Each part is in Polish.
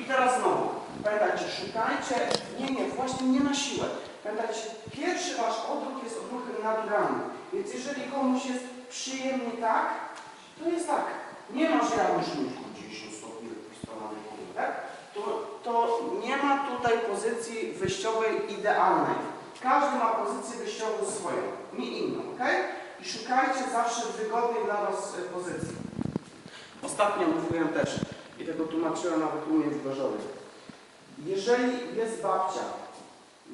I teraz znowu, pamiętajcie, szukajcie, nie, nie, właśnie nie na siłę. Pamiętajcie, pierwszy wasz odruch jest odruchem naturalnym. Więc jeżeli komuś jest przyjemnie tak, to jest tak. Nie ma, że ja mieć 10 stopni wyprostowanej głowy, tak? To, to nie ma tutaj pozycji wyjściowej idealnej. Każdy ma pozycję wyjściową swoją, nie inną, ok? I szukajcie zawsze wygodnej dla was e, pozycji. Ostatnio mówiłem też tłumaczyłem nawet u mnie. Jeżeli jest babcia,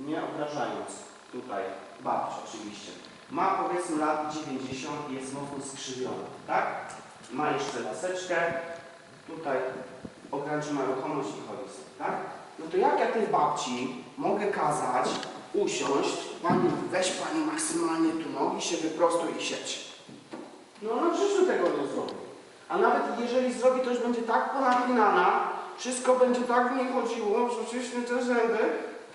nie obrażając tutaj babcia oczywiście, ma powiedzmy lat 90 i jest mocno skrzywiona, tak? Ma jeszcze laseczkę, tutaj ograniczona ruchomość i chodzi tak? No to jak ja tej babci mogę kazać usiąść, pani weź pani maksymalnie tu nogi, się wyprostuj i siedź. No ona w życiu tego nie zrobi. A nawet jeżeli zrobi, to już będzie tak ponapinana, wszystko będzie tak w niej chodziło, wciśnie te rzędy.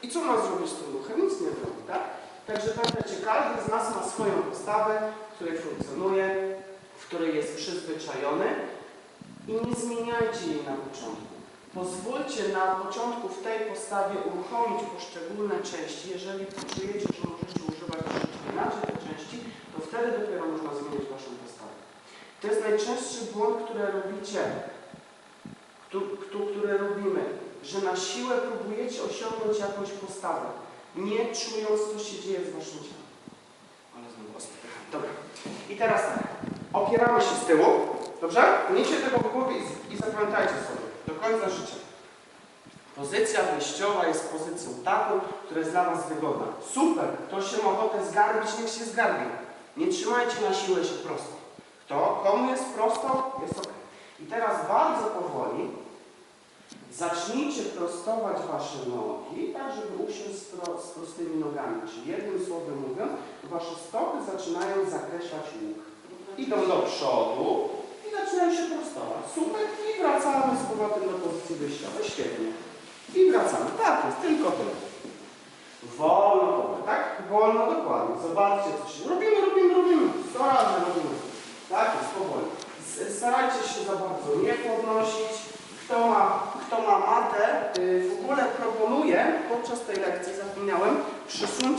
I co ma zrobić z tym ruchem? Nic nie zrobi, tak? Także pamiętajcie, każdy z nas ma swoją postawę, w której funkcjonuje, w której jest przyzwyczajony i nie zmieniajcie jej na początku. Pozwólcie na początku w tej postawie uruchomić poszczególne części. Jeżeli poczujecie, że możecie używać To jest najczęstszy błąd, który robicie, któ- któ- który robimy, że na siłę próbujecie osiągnąć jakąś postawę, nie czując, co się dzieje z waszym ciałem. Ale znowu popycham. Dobra. I teraz tak. Opieramy się z tyłu. Dobrze? Miejcie tego w głowie i, i zapamiętajcie sobie do końca życia. Pozycja wyjściowa jest pozycją taką, która jest dla Was wygodna. Super! Ktoś się ma ochotę zgarbić, niech się zgarbi. Nie trzymajcie na siłę się prosto. Kto, komu jest prosto, jest ok. I teraz bardzo powoli zacznijcie prostować Wasze nogi, tak żeby usiąść z, pro, z prostymi nogami. Czyli jednym słowem mówiąc, Wasze stopy zaczynają zakreślać łuk. Idą do przodu i zaczynają się prostować. Super. I wracamy z powrotem do pozycji wyjściowej. Świetnie. I wracamy. Tak jest, tylko tyle. Wolno, tak? Wolno, dokładnie. Zobaczcie, co się... Robimy, robimy, robimy. Sto razy robimy. Tak jest, powoli. Starajcie się za bardzo nie podnosić. Kto ma, kto ma matę, yy, w ogóle proponuję podczas tej lekcji, zapomniałem, przysuńcie